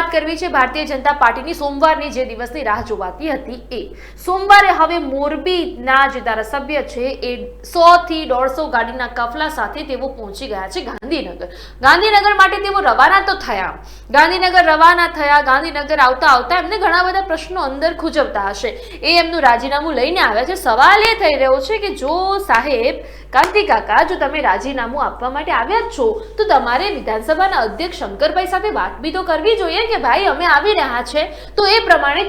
વાત કરવી છે ભારતીય જનતા પાર્ટીની. સોમવારની જે દિવસની રાહ જોવાતી હતી એ. સોમવારે હવે મોરબીના જે ધારાસભ્ય છે એ સો થી દોઢસો ગાડીના કફલા સાથે તેઓ પહોંચી ગયા છે ગાંધીનગર. ગાંધીનગર માટે તેઓ રવાના તો થયા. ગાંધીનગર રવાના થયા, ગાંધીનગર આવતા આવતા એમને ઘણા બધા પ્રશ્નો અંદર ખૂજવતા હશે. એ એમનું રાજીનામું લઈને આવ્યા છે. સવાલ એ થઈ રહ્યો છે કે જો સાહેબ, કાંતિ કાકા, જો તમે રાજીનામું આપવા માટે આવ્યા છો, તો તમારે વિધાનસભાના અધ્યક્ષ શંકરભાઈ સાથે વાત બી તો કરવી જોઈએ કે ભાઈ, અમે આવી રહ્યા છે, તો એ પ્રમાણે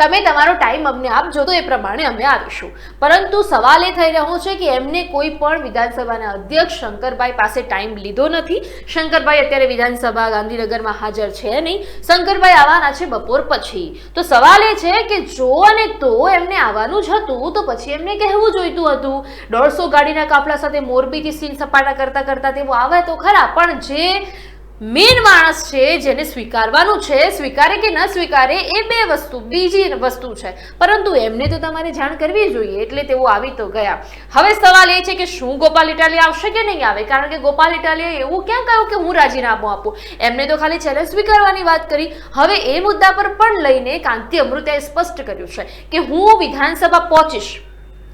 તમે તમારો ટાઈમ અમને આપજો, તો એ પ્રમાણે અમે આવીશું. પરંતુ સવાલ એ થઈ રહ્યો છે કે એમને કોઈ પણ વિધાનસભાના અધ્યક્ષ શંકરભાઈ પાસે ટાઈમ લીધો નથી. શંકરભાઈ અત્યારે વિધાનસભા ગાંધીનગરમાં હાજર છે નહીં. શંકરભાઈ આવવાના છે બપોર પછી. તો સવાલ એ છે કે જો અને તો એમને આવવાનું જ હતું, તો પછી એમને કહેવું જોઈતું હતું. દોઢસો ગાડીના કાફલા સાથે મોરબીથી સીન સપાટા કરતા કરતા તેઓ આવે તો ખરા, પણ જે મેન માણસ છે જેને સ્વીકારવાનું છે, સ્વીકારે કે ન સ્વીકારે એ બે વસ્તુ, બીજી વસ્તુ છે. પરંતુ એમને તો તમારે જાણ કરવી જોઈએ, એટલે તેઓ આવી તો ગયા. હવે સવાલ એ છે કે શું ગોપાલ ઇટાલિયા આવશે કે નહીં આવે? કારણ કે ગોપાલ ઇટાલિયા એવું ક્યાં કહ્યું કે હું રાજીનામું આપું? એમને તો ખાલી ચેલેન્જ સ્વીકારવાની વાત કરી. હવે એ મુદ્દા પર પણ લઈને કાંતિ અમૃતાએ સ્પષ્ટ કર્યું છે કે હું વિધાનસભા પહોંચીશ.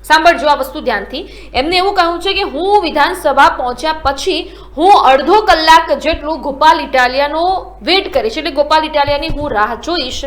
સાંભળજો આ વસ્તુ ધ્યાનથી. એમને એવું કહ્યું છે કે હું વિધાનસભા પહોંચ્યા પછી હું અડધો કલાક જેટલું ગોપાલ ઇટાલિયાનો વેટ કરીશ, એટલે ગોપાલ ઇટાલિયાની હું રાહ જોઈશ.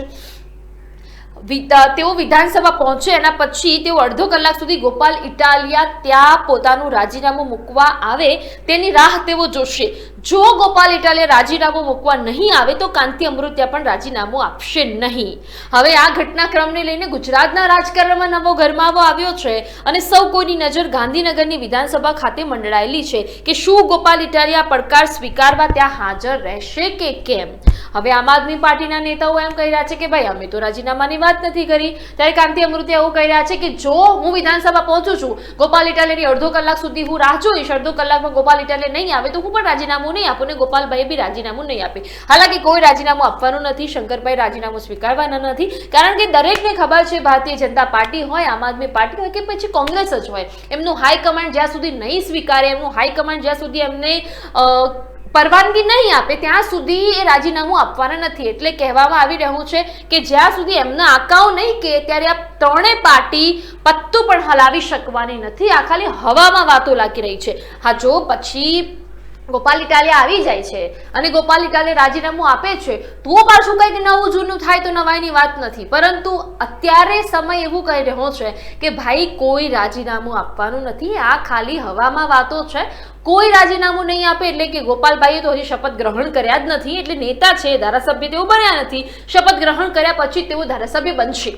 તેઓ વિધાનસભા પહોંચે, એના પછી તેઓ અડધો કલાક સુધી ગોપાલ ઇટાલિયા ત્યાં પોતાનું રાજીનામું મૂકવા આવે, તેની રાહ તેઓ જોશે. જો ગોપાલ ઇટાલિયા રાજીનામું મૂકવા નહીં આવે, તો કાંતિ અમૃત્યા પણ રાજીનામું આપશે નહીં. હવે આ ઘટનાક્રમને લઈને ગુજરાતના રાજકારણમાં નવો ગરમાવો આવ્યો છે અને સૌ કોઈની નજર ગાંધીનગરની વિધાનસભા ખાતે મંડળાયેલી છે કે શું ગોપાલ ઇટાલિયા પડકાર સ્વીકારવા ત્યાં હાજર રહેશે કે કેમ? હવે આમ આદમી પાર્ટીના નેતાઓ એમ કહી રહ્યા છે કે ભાઈ, અમે તો રાજીનામાની વાત નથી કરી. ત્યારે કાંતિ અમૃત્યા એવું કહી રહ્યા છે કે જો હું વિધાનસભા પહોંચું છું, ગોપાલ ઇટાલિયાની અડધો કલાક સુધી હું રાહ જોઈશ, અડધો કલાકમાં ગોપાલ ઇટાલિયા નહીં આવે, તો હું પણ રાજીનામું નહીં આપું ને ગોપાલભાઈએ બી રાજીનામું નહીં આપે હાલાકી કોઈ રાજીનામું આપવાનું નથી, શંકરભાઈ રાજીનામું સ્વીકારવાના નથી. કારણ કે દરેકને ખબર છે, ભારતીય જનતા પાર્ટી હોય, આમ આદમી પાર્ટી હોય કે પછી કોંગ્રેસ જ હોય, એમનું હાઈકમાન્ડ જ્યાં સુધી નહીં સ્વીકારે, એમનું હાઈકમાન્ડ જ્યાં સુધી એમને પરવાનગી નહીં આપે, ત્યાં સુધી એ રાજીનામું આપવાના નથી. એટલે કહેવામાં આવી રહ્યું છે કે જ્યાં સુધી એમના આંકાઓ નહીં કે ત્યારે આ ત્રણેય પાર્ટી પત્તું પણ હલાવી શકવાની નથી. આ ખાલી હવામાં વાતો લાગી રહી છે. હા, જો પછી ગોપાલ ઇટાલિયા આવી જાય છે અને ગોપાલ ઇટાલિયા રાજીનામું આપે છે, તો પાછું કંઈક નવું જૂનું થાય તો નવાઈની વાત નથી. પરંતુ અત્યારે સમય એવું કહી રહ્યો છે કે ભાઈ, કોઈ રાજીનામું આપવાનું નથી. આ ખાલી હવામાં વાતો છે. કોઈ રાજીનામું નહીં આપે એટલે કે ગોપાલભાઈએ તો હજી શપથ ગ્રહણ કર્યા જ નથી. એટલે નેતા છે, ધારાસભ્ય તેઓ બન્યા નથી. શપથ ગ્રહણ કર્યા પછી તેઓ ધારાસભ્ય બનશે.